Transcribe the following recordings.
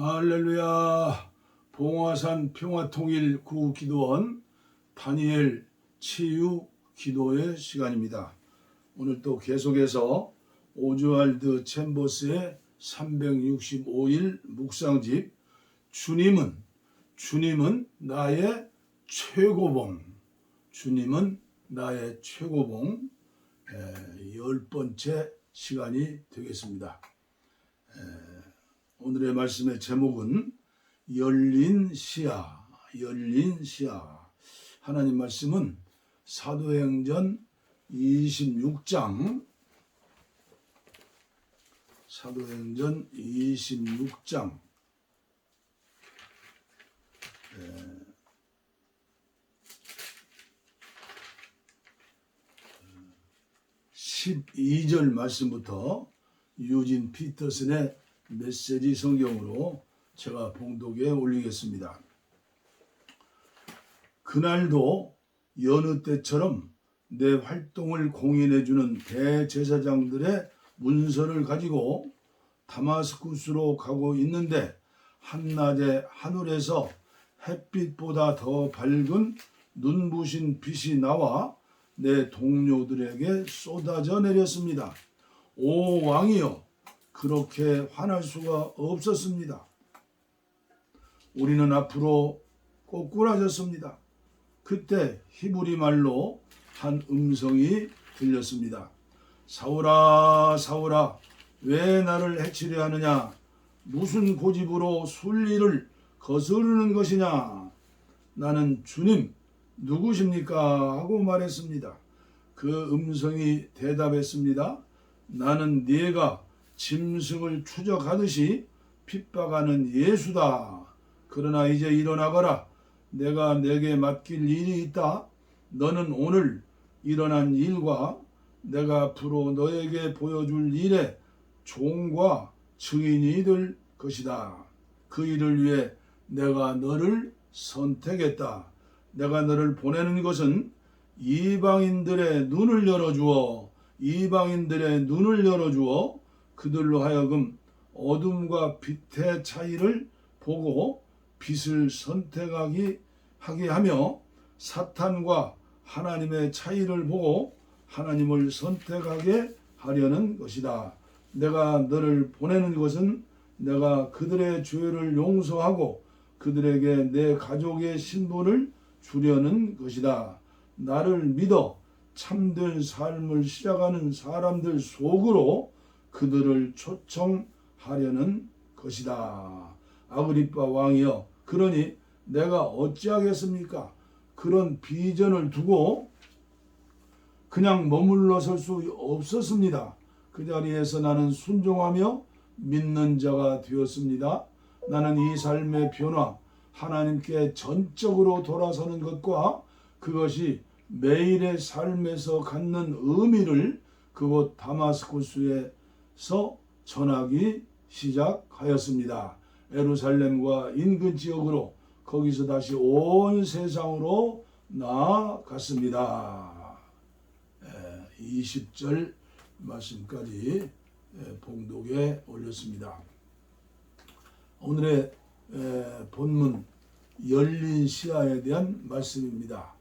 할렐루야 봉화산 평화통일 구기도원 다니엘 치유 기도의 시간입니다. 오늘 또 계속해서 오즈왈드 챔버스의 365일 묵상집 주님은 주님은 나의 최고봉 주님은 나의 최고봉 에, 열 번째 시간이 되겠습니다. 오늘의 말씀의 제목은 열린 시야, 열린 시야. 하나님 말씀은 사도행전 26장, 사도행전 26장, 12절 말씀부터 유진 피터슨의 메시지 성경으로 제가 봉독에 올리겠습니다. 그날도 여느 때처럼 내 활동을 공인해주는 대제사장들의 문서를 가지고 다마스쿠스로 가고 있는데 한낮에 하늘에서 햇빛보다 더 밝은 눈부신 빛이 나와 내 동료들에게 쏟아져 내렸습니다. 오 왕이여 그렇게 화날 수가 없었습니다. 우리는 앞으로 꼬꾸라졌습니다. 그때 히브리 말로 한 음성이 들렸습니다. 사울아, 사울아, 왜 나를 해치려 하느냐? 무슨 고집으로 순리를 거스르는 것이냐? 나는 주님, 누구십니까? 하고 말했습니다. 그 음성이 대답했습니다. 나는 네가 짐승을 추적하듯이 핍박하는 예수다. 그러나 이제 일어나거라. 내가 내게 맡길 일이 있다. 너는 오늘 일어난 일과 내가 앞으로 너에게 보여줄 일의 종과 증인이 될 것이다. 그 일을 위해 내가 너를 선택했다. 내가 너를 보내는 것은 이방인들의 눈을 열어주어 이방인들의 눈을 열어주어 그들로 하여금 어둠과 빛의 차이를 보고 빛을 선택하기 하게 하며 사탄과 하나님의 차이를 보고 하나님을 선택하게 하려는 것이다. 내가 너를 보내는 것은 내가 그들의 죄를 용서하고 그들에게 내 가족의 신분을 주려는 것이다. 나를 믿어 참된 삶을 시작하는 사람들 속으로 그들을 초청하려는 것이다. 아그리빠 왕이여, 그러니 내가 어찌하겠습니까? 그런 비전을 두고 그냥 머물러 설 수 없었습니다. 그 자리에서 나는 순종하며 믿는 자가 되었습니다. 나는 이 삶의 변화, 하나님께 전적으로 돌아서는 것과 그것이 매일의 삶에서 갖는 의미를 그곳 다마스쿠스에 서 전하기 시작하였습니다. 에루살렘과 인근 지역으로 거기서 다시 온 세상으로 나아갔습니다. 20절 말씀까지 봉독에 올렸습니다. 오늘의 본문 열린 시야에 대한 말씀입니다.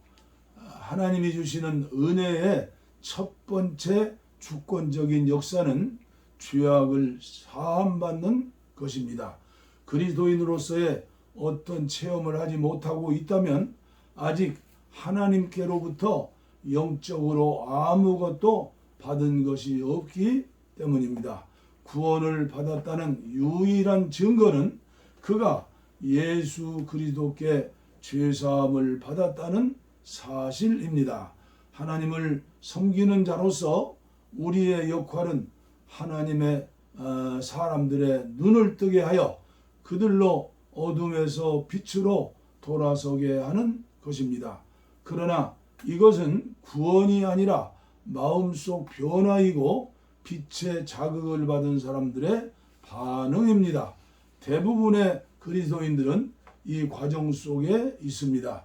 하나님이 주시는 은혜의 첫 번째 주권적인 역사는 죄악을 사함받는 것입니다. 그리스도인으로서의 어떤 체험을 하지 못하고 있다면 아직 하나님께로부터 영적으로 아무것도 받은 것이 없기 때문입니다. 구원을 받았다는 유일한 증거는 그가 예수 그리스도께 죄사함을 받았다는 사실입니다. 하나님을 섬기는 자로서 우리의 역할은 하나님의 어, 사람들의 눈을 뜨게 하여 그들로 어둠에서 빛으로 돌아서게 하는 것입니다. 그러나 이것은 구원이 아니라 마음속 변화이고 빛의 자극을 받은 사람들의 반응입니다. 대부분의 그리스도인들은 이 과정 속에 있습니다.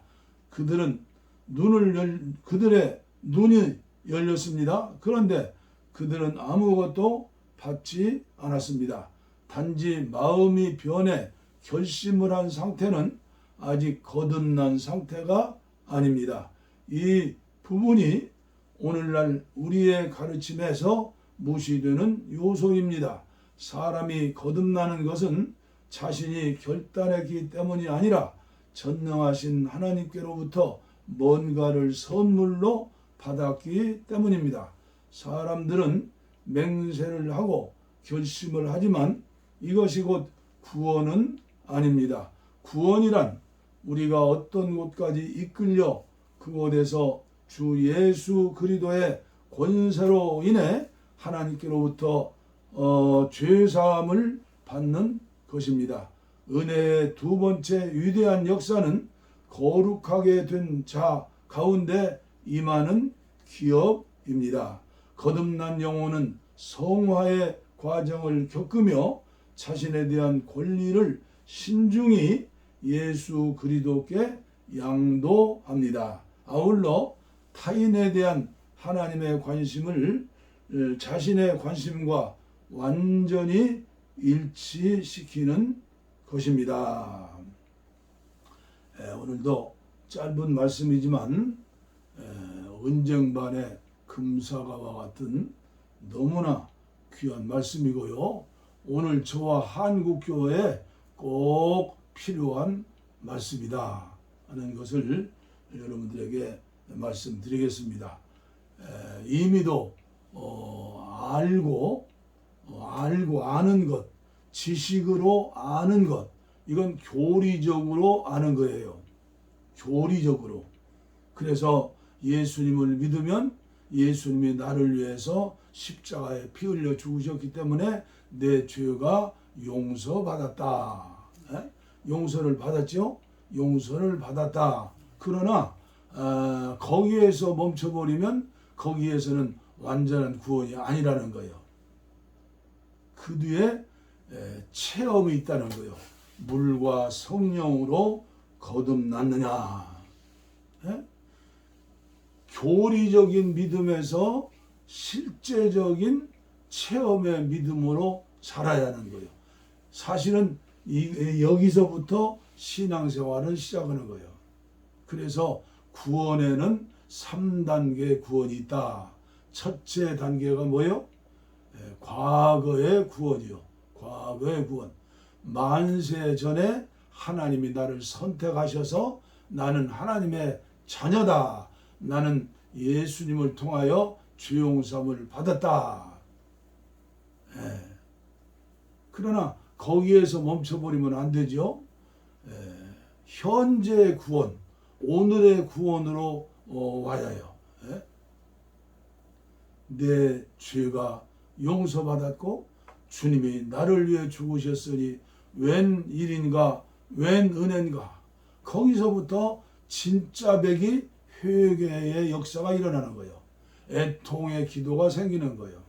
그들은 눈을 열, 그들의 눈이 열렸습니다. 그런데 그들은 아무것도 받지 않았습니다. 단지 마음이 변해 결심을 한 상태는 아직 거듭난 상태가 아닙니다. 이 부분이 오늘날 우리의 가르침에서 무시되는 요소입니다. 사람이 거듭나는 것은 자신이 결단했기 때문이 아니라 전능하신 하나님께로부터 뭔가를 선물로 받았기 때문입니다. 사람들은 맹세를 하고 결심을 하지만 이것이 곧 구원은 아닙니다. 구원이란 우리가 어떤 곳까지 이끌려 그곳에서 주 예수 그리도의 권세로 인해 하나님께로부터 어, 죄 사함을 받는 것입니다. 은혜의 두 번째 위대한 역사는 거룩하게 된 자 가운데 임하는 기업입니다. 거듭난 영혼은 성화의 과정을 겪으며 자신에 대한 권리를 신중히 예수 그리도께 양도합니다. 아울러 타인에 대한 하나님의 관심을 어, 자신의 관심과 완전히 일치시키는 것입니다. 에, 오늘도 짧은 말씀이지만 에, 은쟁반의 금사가와 같은 너무나 귀한 말씀이고요. 오늘 저와 한국교회에 꼭 필요한 말씀이다 하는 것을 여러분들에게 말씀드리겠습니다. 에, 이미도 어, 알고 어, 알고 아는 것, 지식으로 아는 것, 이건 교리적으로 아는 거예요. 교리적으로. 그래서 예수님을 믿으면 예수님이 나를 위해서 십자가에 피 흘려 죽으셨기 때문에 내 죄가 용서받았다. 에? 용서를 받았죠? 용서를 받았다. 그러나 어, 거기에서 멈춰버리면 거기에서는 완전한 구원이 아니라는 거예요. 그 뒤에 에, 체험이 있다는 거예요. 물과 성령으로 거듭났느냐. 에? 교리적인 믿음에서 실제적인 체험의 믿음으로 살아야 하는 거예요. 사실은 이, 여기서부터 신앙생활을 시작하는 거예요. 그래서 구원에는 3단계 구원이 있다. 첫째 단계가 뭐예요? 예, 과거의 구원이요. 과거의 구원. 만세 전에 하나님이 나를 선택하셔서 나는 하나님의 자녀다. 나는 예수님을 통하여 죄용삼을 받았다. 예. 그러나 거기에서 멈춰버리면 안 되죠. 예. 현재의 구원, 오늘의 구원으로 어, 와야 해요. 예? 내 죄가 용서받았고 주님이 나를 위해 죽으셨으니 웬 일인가 웬 은혜인가 거기서부터 진짜 백이 회개의 역사가 일어나는 거예요. 애통의 기도가 생기는 거예요.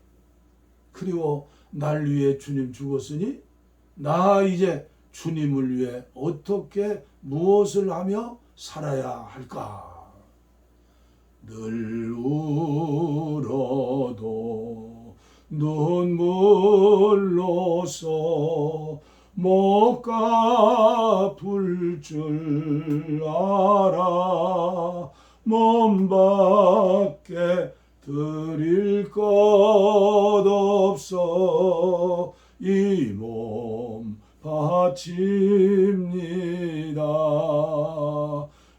그리고 날 위해 주님 죽었으니 나 이제 주님을 위해 어떻게 무엇을 하며 살아야 할까? 늘 울어도 눈물로써 못 갚을 줄 알아 몸 밖에 드릴 것 없어 이 몸 바칩니다.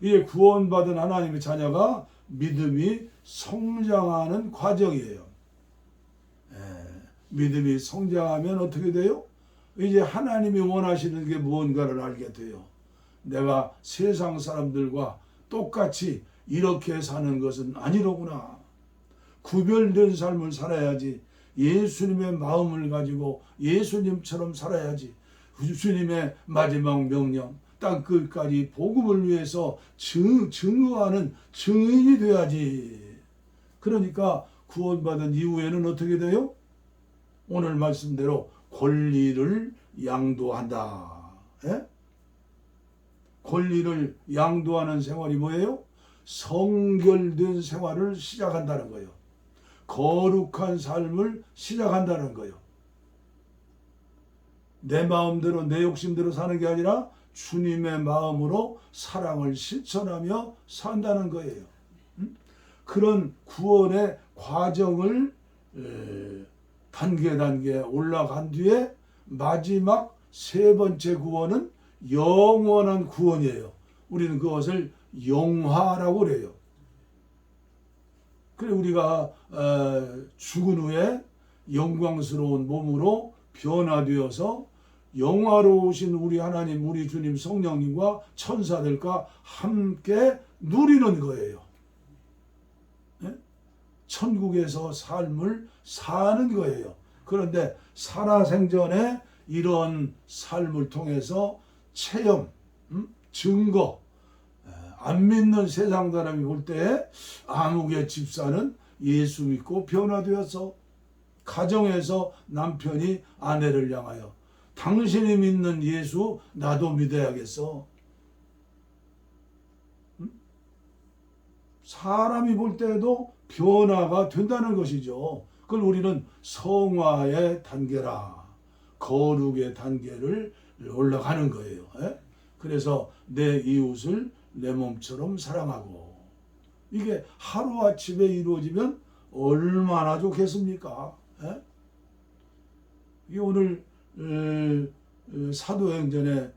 이게 구원받은 하나님의 자녀가 믿음이 성장하는 과정이에요. 예, 믿음이 성장하면 어떻게 돼요? 이제 하나님이 원하시는 게 무언가를 알게 돼요. 내가 세상 사람들과 똑같이 이렇게 사는 것은 아니로구나. 구별된 삶을 살아야지. 예수님의 마음을 가지고 예수님처럼 살아야지. 주님의 마지막 명령, 땅 끝까지 복음을 위해서 증, 증거하는 증인이 돼야지. 그러니까 구원받은 이후에는 어떻게 돼요? 오늘 말씀대로 권리를 양도한다. 예? 권리를 양도하는 생활이 뭐예요? 성결된 생활을 시작한다는 거예요. 거룩한 삶을 시작한다는 거예요. 내 마음대로 내 욕심대로 사는 게 아니라 주님의 마음으로 사랑을 실천하며 산다는 거예요. 음? 그런 구원의 과정을 에, 단계 단계 올라간 뒤에 마지막 세 번째 구원은 영원한 구원이에요. 우리는 그것을 영화라고 그래요. 그래 우리가 어, 죽은 후에 영광스러운 몸으로 변화되어서 영화로우신 우리 하나님, 우리 주님 성령님과 천사들과 함께 누리는 거예요. 예? 천국에서 삶을 사는 거예요. 그런데 살아생전에 이런 삶을 통해서 체험, 음? 증거, 에, 안 믿는 세상 사람이 볼 때 암흑의 집사는 예수 믿고 변화되어서 가정에서 남편이 아내를 향하여 당신이 믿는 예수 나도 믿어야겠어. 음? 사람이 볼 때도 변화가 된다는 것이죠. 그걸 우리는 성화의 단계라 거룩의 단계를 올라가는 거예요. 예? 그래서 내 이웃을 내 몸처럼 사랑하고 이게 하루아침에 이루어지면 얼마나 좋겠습니까? 예? 이게 오늘 에, 에, 사도행전의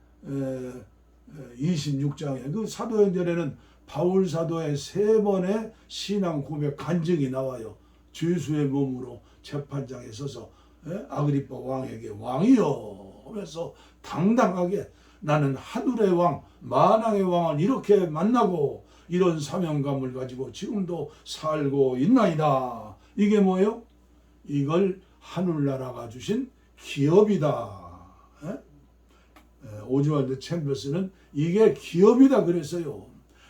26장에 그 사도행전에는 바울 사도의 세 번의 신앙 고백 간증이 나와요. 죄수의 몸으로 재판장에 서서 에? 아그리파 왕에게 왕이여 하면서 당당하게 나는 하늘의 왕 만왕의 왕을 이렇게 만나고 이런 사명감을 가지고 지금도 살고 있나이다. 이게 뭐예요? 이걸 하늘나라가 주신 기업이다. 오즈왈드 챔버스는 이게 기업이다 그랬어요.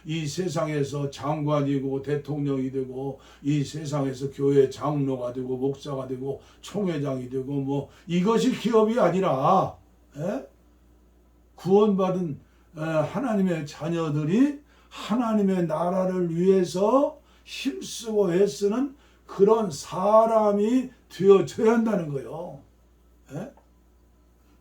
이 세상에서 장관이고 대통령이 되고 이 세상에서 교회 장로가 되고 목사가 되고 총회장이 되고 뭐 이것이 기업이 아니라 에? 구원받은 에, 하나님의 자녀들이 하나님의 나라를 위해서 힘쓰고 애쓰는 그런 사람이 되어져야 한다는 거예요. 에?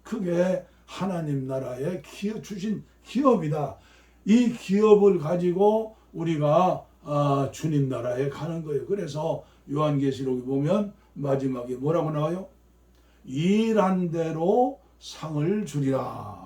그게 하나님 나라의 기업, 주신 기업이다. 이 기업을 가지고 우리가 아, 주님 나라에 가는 거예요. 그래서 요한계시록에 보면 마지막에 뭐라고 나와요? 일한 대로 상을 주리라.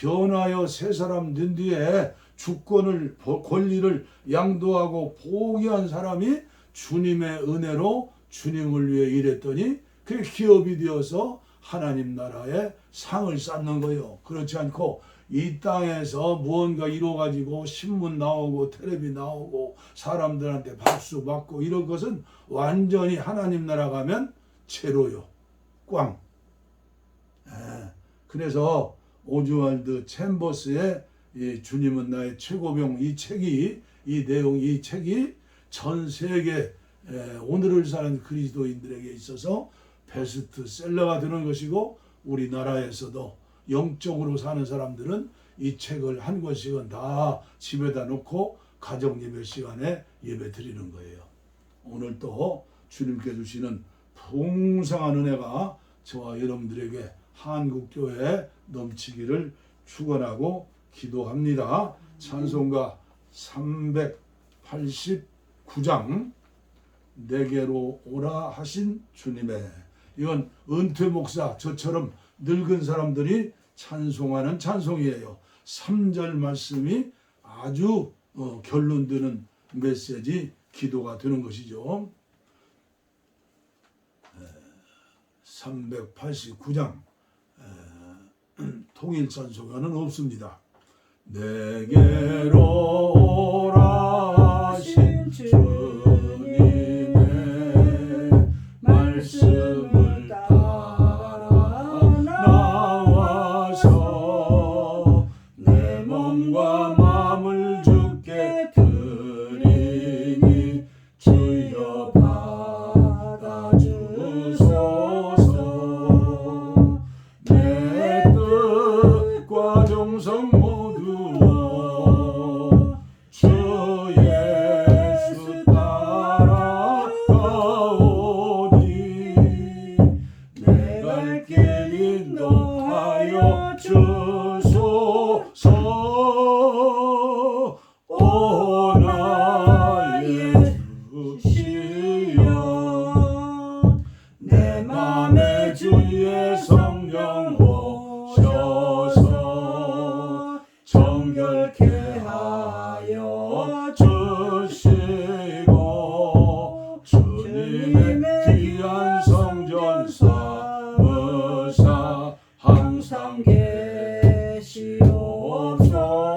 변하여 새 사람 된 뒤에 주권을 권리를 양도하고 포기한 사람이 주님의 은혜로 주님을 위해 일했더니 그게 기업이 되어서 하나님 나라에 상을 쌓는 거예요. 그렇지 않고 이 땅에서 무언가 이루어가지고 신문 나오고 텔레비 나오고 사람들한테 박수 받고 이런 것은 완전히 하나님 나라 가면 제로요. 꽝. 예. 그래서 오즈왈드 챔버스의 이 주님은 나의 최고병 이 책이 이 내용 이 책이 전 세계 에, 오늘을 사는 그리스도인들에게 있어서 베스트셀러가 되는 것이고 우리나라에서도 영적으로 사는 사람들은 이 책을 한 권씩은 다 집에다 놓고 가정 예배 시간에 예배 드리는 거예요. 오늘 또 주님께 주시는 풍성한 은혜가 저와 여러분들에게 한국교회에 넘치기를 축원하고 기도합니다. 찬송가 389장 내게로 오라 하신 주님의 이건 은퇴 목사 저처럼 늙은 사람들이 찬송하는 찬송이에요. 3절 말씀이 아주 어, 결론되는 메시지 기도가 되는 것이죠. 389장 통일 찬송가는 없습니다. 내게로 오라 하신 주님의 말씀 항상 계시옵소서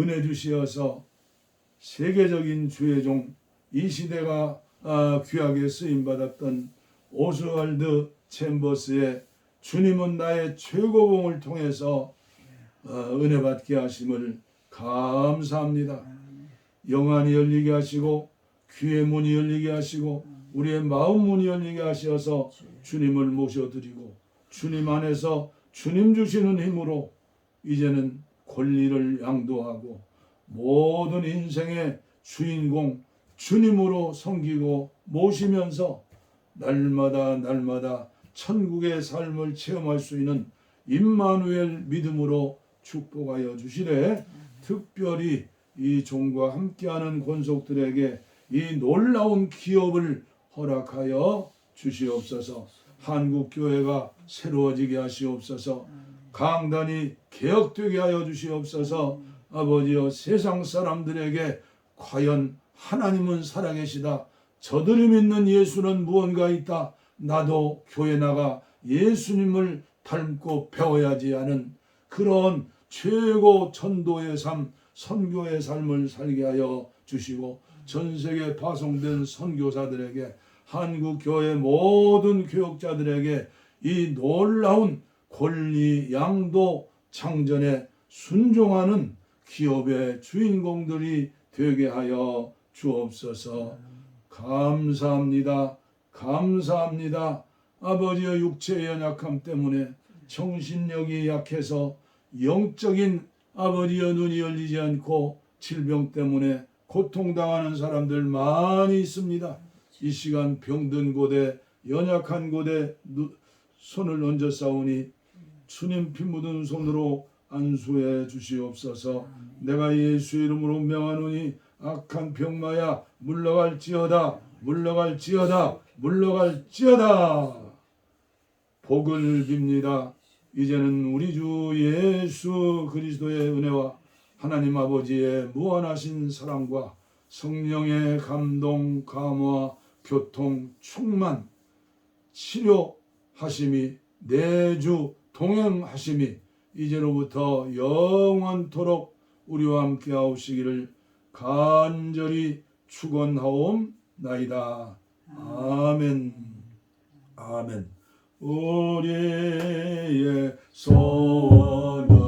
은혜 주시어서 세계적인 주의 종 이 시대가 아, 귀하게 쓰임 받았던 오스왈드 챔버스의 주님은 나의 최고봉을 통해서 어, 은혜 받게 하심을 감사합니다. 영안이 열리게 하시고 귀의 문이 열리게 하시고 우리의 마음 문이 열리게 하셔서 주님을 모셔드리고 주님 안에서 주님 주시는 힘으로 이제는 권리를 양도하고 모든 인생의 주인공 주님으로 섬기고 모시면서 날마다 날마다 천국의 삶을 체험할 수 있는 임마누엘 믿음으로 축복하여 주시되 특별히 이 종과 함께하는 권속들에게 이 놀라운 기업을 허락하여 주시옵소서. 한국 교회가 새로워지게 하시옵소서. 강단이 개혁되게 하여 주시옵소서. 아버지여 세상 사람들에게 과연 하나님은 살아계시다. 저들이 믿는 예수는 무언가 있다. 나도 교회 나가 예수님을 닮고 배워야지 하는 그런 최고 전도의 삶, 선교의 삶을 살게 하여 주시고 전 세계 파송된 선교사들에게 한국 교회 모든 교역자들에게 이 놀라운 권리 양도 창전에 순종하는 기업의 주인공들이 되게 하여 주옵소서. 감사합니다. 감사합니다. 아버지의 육체의 연약함 때문에 정신력이 약해서 영적인 아버지의 눈이 열리지 않고 질병 때문에 고통당하는 사람들 많이 있습니다. 이 시간 병든 곳에 연약한 곳에 누- 손을 얹어 싸우니 주님 피 묻은 손으로 안수해 주시옵소서. 내가 예수의 이름으로 명하노니 악한 병마야 물러갈지어다 물러갈지어다 물러갈지어다 복을 빕니다. 이제는 우리 주 예수 그리스도의 은혜와 하나님 아버지의 무한하신 사랑과 성령의 감동, 감화, 교통, 충만, 치료하심이 내주 동행하심이 이제로부터 영원토록 우리와 함께 하시기를 간절히 축원하옵나이다. 아멘. 아멘. 우리의 소원